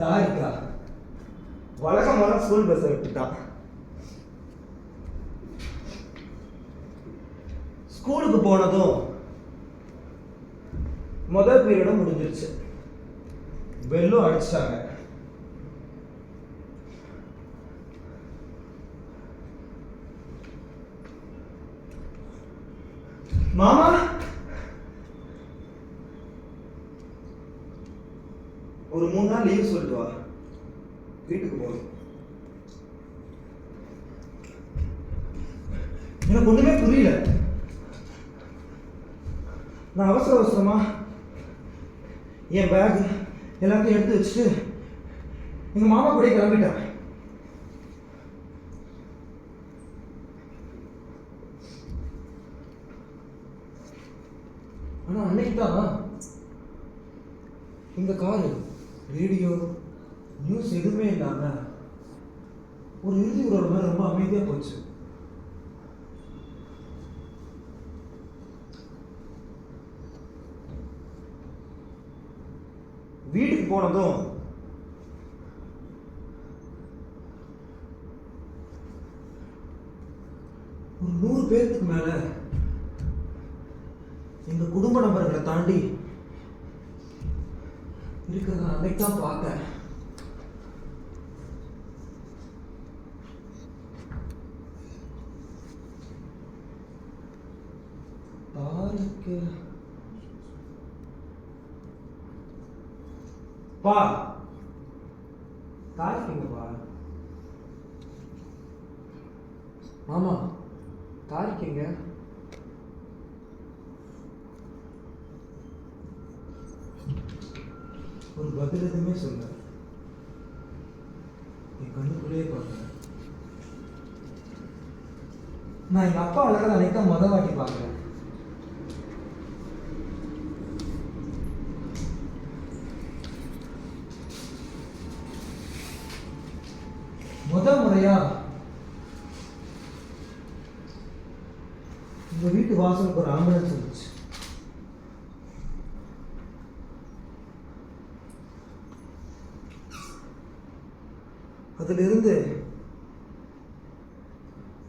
தாரிக்கா வழக்கம் ஸ்கூல் பஸ்ஸை விட்டுட்டான் ஸ்கூலுக்கு போனதும் முதல் பீரியடும் முடிஞ்சிருச்சு. பெல்லும் அடிச்சிட்டாங்க. மாமா ஒரு மூணு நாள் லீவ் சொல்லிட்டு வா. வீட்டுக்கு போகணும் எனக்கு ஒண்ணுமே புரியல. நான் அவசர அவசரமா என் பேக் எல்லாத்தையும் எடுத்து வச்சுட்டு எங்க மாமா கூட கிளம்பிட்டேன். ஆனா அன்னைக்கு தான் இந்த காரு ரேடியோ நியூஸ் எதுவுமே இல்லாமல் ஒரு இறுதி உறவு மாதிரி ரொம்ப அமைதியாக போச்சு. வீட்டுக்கு போனதும் ஒரு நூறு பேருக்கு மேல எங்க குடும்ப நபர்களை தாண்டி இருக்கிறத அன்னைக்கு தான் பார்த்தேன் தாரிக்கு பா. ஆமா மாமா தாரிக்குங்க ஒரு பதில் எதுவுமே சொல்ல என் கண்ணுக்குள்ளேயே பார்க்குறேன் நான் எங்க அப்பா அழகாக அன்னைக்கு மொதல் வாட்டி பார்க்குறேன். முத முறையா உங்க வீட்டு வாசலுக்கு ஒரு ஆம்புலன்ஸ் வந்துச்சு. அதிலிருந்து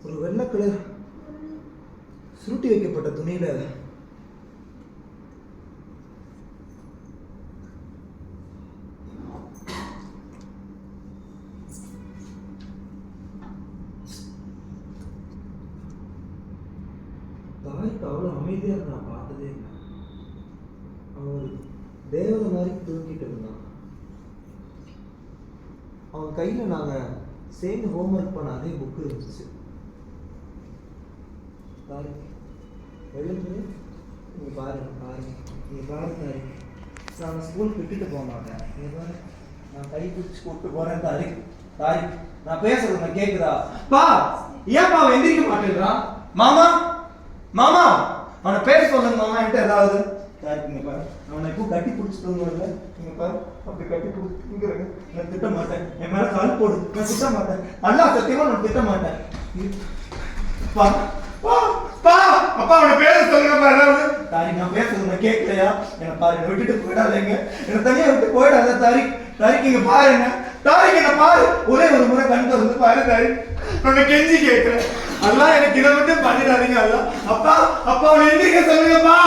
ஒரு வெள்ளை கலர் சுருட்டி வைக்கப்பட்ட துணியில் தாய்க்கு அவ்வளோ அமைதியாக நான் பார்த்ததே இல்லை. அவன் தேவதை மாதிரி தூங்கிட்டு இருந்தான் அவன் கையில் நாங்கள் சேர்ந்து ஹோம்ஒர்க் பண்ண அதே புக்கு இருந்துச்சு. பாரு எழுந்து நீங்கள் பாருங்க பாருங்க நீ பாரு தாரி நான் ஸ்கூல் விட்டுட்டு போக மாட்டேன். நீ பாரு. நான் கை பிடிச்சி கூப்பிட்டு போறேன் தாரி தாரி நான் பேசுறது நான் கேக்குதா? பா ஏன்பா அவன் எந்திரிக்க மாட்டேங்கிறான் மாமா மாமா அவனை பேச சொல்லுங்க மாமா என்கிட்ட ஏதாவது? தாரி பாரு. அவனை இப்போ கட்டி பிடிச்சி தூங்குறல நீங்க பாரு அப்படி கட்டி பிடிச்சி தூங்குறேங்க நான் திட்ட மாட்டேன். என் மேல கால் போடு. நான் திட்ட மாட்டேன். நல்லா சத்தியமா நான் திட்ட மாட்டேன். பா பா பா அப்பா அவனை பேச சொல்லுங்க பா ஏதாவது தாரி நான் பேசுறது நான் கேட்கலையா? என்ன பாரு என்னை விட்டுட்டு போயிடாதீங்க. என்ன தனியா விட்டு போயிடாத தாரி தாரிக்கு இங்க என்ன தாரிக்கு என்ன பாரு. ஒரே ஒரு முறை கண் திறந்து பாரு தாரி உன்னை கெஞ்சி கேட்கிறேன். அதெல்லாம் எனக்கு இதை மட்டும் பண்ணிடாதீங்க அதெல்லாம் அப்பா அப்பா அவனை எந்திரிக்க சொல்லுங்கப்பா.